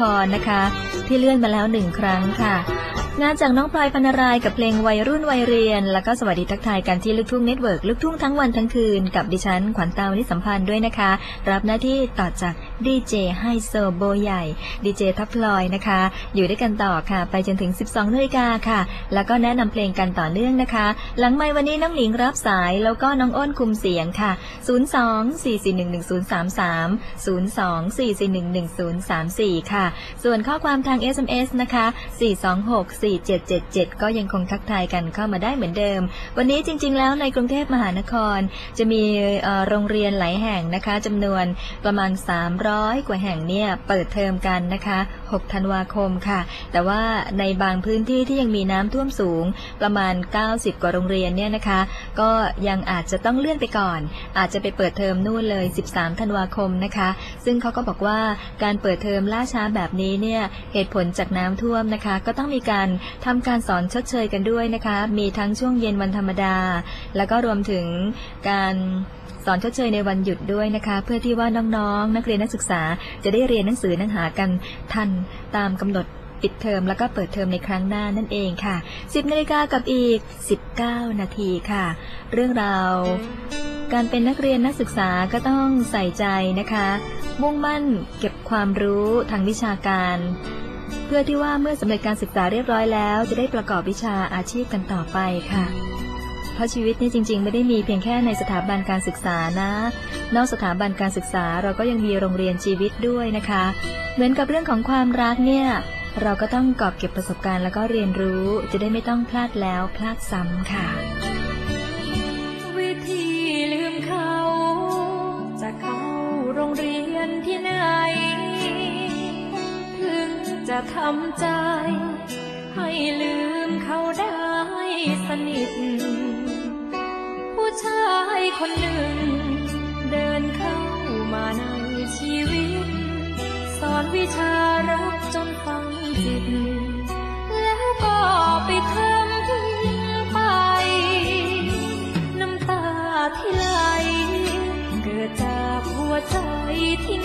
ครนะคะ ที่เลื่อนมาแล้วหนึ่งครั้งค่ะ งานจากน้องพลอยพนรายกับเพลงวัยรุ่นวัยเรียน แล้วก็สวัสดีทักทายกันที่ลูกทุ่งเน็ตเวิร์กลูกทุ่งทั้งวันทั้งคืน กับดิฉันขวัญตาวนิสัมพันธ์ด้วยนะคะ รับหน้าที่ต่อจาก ดีเจไฮโซโบใหญ่ ดีเจทัพพลอยนะคะ อยู่ด้วยกันต่อค่ะ ไปจนถึง 12นาฬิกาค่ะ แล้วก็แนะนำเพลงกันต่อเนื่องนะคะ หลังไม่วันนี้น้องหนิงรับสายแล้วก็น้องอ้นคุมเสียงค่ะ 02-4411033 02-4411034 ค่ะ ส่วนข้อความทาง SMS นะคะ 426-4777 ก็ยังคงทักทายกันเข้ามาได้เหมือนเดิม วันนี้จริง ๆ แล้วในกรุงเทพมหานคร จะมีโรงเรียนหลายแห่งนะคะจำนวนประมาณ300้อยกว่าแห่งเนี่ยเปิดเทอมกันนะคะ 6 ธันวาคมค่ะ แต่ว่าในบางพื้นที่ที่ยังมีน้ำท่วมสูงประมาณ 90 กว่าโรงเรียนเนี่ยนะคะ ก็ยังอาจจะต้องเลื่อนไปก่อน อาจจะไปเปิดเทอมนู่นเลย 13 ธันวาคมนะคะ ซึ่งเขาก็บอกว่าการเปิดเทอมล่าช้าแบบนี้เนี่ยเหตุผลจากน้ำท่วมนะคะ ก็ต้องมีการทำการสอนชดเชยกันด้วยนะคะ มีทั้งช่วงเย็นวันธรรมดา แล้วก็รวมถึงการสอนชดเชยในวันหยุดด้วยนะคะ เพื่อที่ว่าน้องๆนักเรียนนักศึกษาจะได้เรียนหนังสือหนังหากันทันตามกำหนดปิดเทอมแล้วก็เปิดเทอมในครั้งหน้านั่นเองค่ะ 10นาฬิกากับอีก 19 นาทีค่ะ เรื่องราวการเป็นนักเรียนนักศึกษาก็ต้องใส่ใจนะคะ มุ่งมั่นเก็บความรู้ทางวิชาการ เพื่อที่ว่าเมื่อสำเร็จการศึกษาเรียบร้อยแล้ว จะได้ประกอบวิชาอาชีพกันต่อไปค่ะ ราะชีวิตนี่จริง ๆ ไม่ได้มีเพียงแค่ในสถาบันการศึกษานะ นอกสถาบันการศึกษาเราก็ยังมีโรงเรียนชีวิตด้วยนะคะ เหมือนกับเรื่องของความรักเนี่ย เราก็ต้องกอบเก็บประสบการณ์แล้วก็เรียนรู้ จะได้ไม่ต้องพลาดแล้วพลาดซ้ำค่ะ วิธีลืมเขาจะเข้าโรงเรียนที่ไหนถึงจะทำใจให้ลืมเขาได้สนิท คนหนึ่ง เดินเข้ามาในชีวิต สอนวิชารักจนฟังจิต แล้วก็ไปทำทิ้งไป น้ำตาที่ไหลเกิดจากหัวใจที่